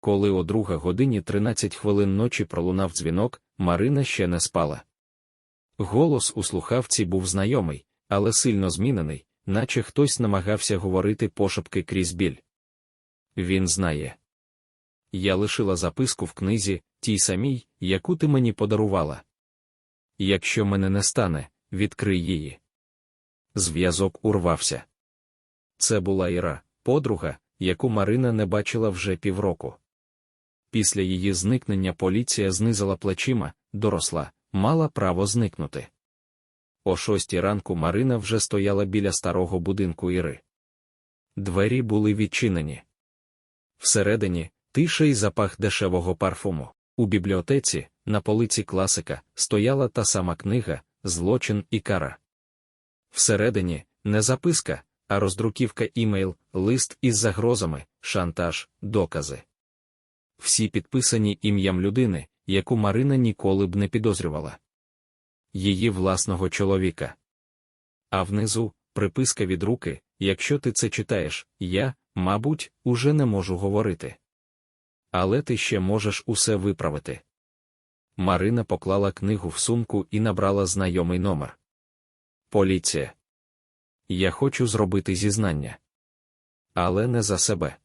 Коли о друга годині 13 хвилин ночі пролунав дзвінок, Марина ще не спала. Голос у слухавці був знайомий, але сильно змінений, наче хтось намагався говорити пошепки крізь біль. Він знає. Я лишила записку в книзі, тій самій, яку ти мені подарувала. Якщо мене не стане, відкрий її. Зв'язок урвався. Це була Іра, подруга, яку Марина не бачила вже півроку. Після її зникнення поліція знизила плечима, доросла, мала право зникнути. О шостій ранку Марина вже стояла біля старого будинку Іри. Двері були відчинені. Всередині тиша й запах дешевого парфуму. У бібліотеці, на полиці класика, стояла та сама книга Злочин і кара. Всередині не записка, а роздруківка імейл, лист із загрозами, шантаж, докази. Всі підписані ім'ям людини, яку Марина ніколи б не підозрювала. Її власного чоловіка. А внизу приписка від руки, якщо ти це читаєш, я, мабуть, уже не можу говорити. Але ти ще можеш усе виправити. Марина поклала книгу в сумку і набрала знайомий номер. Поліція. Я хочу зробити зізнання. Але не за себе.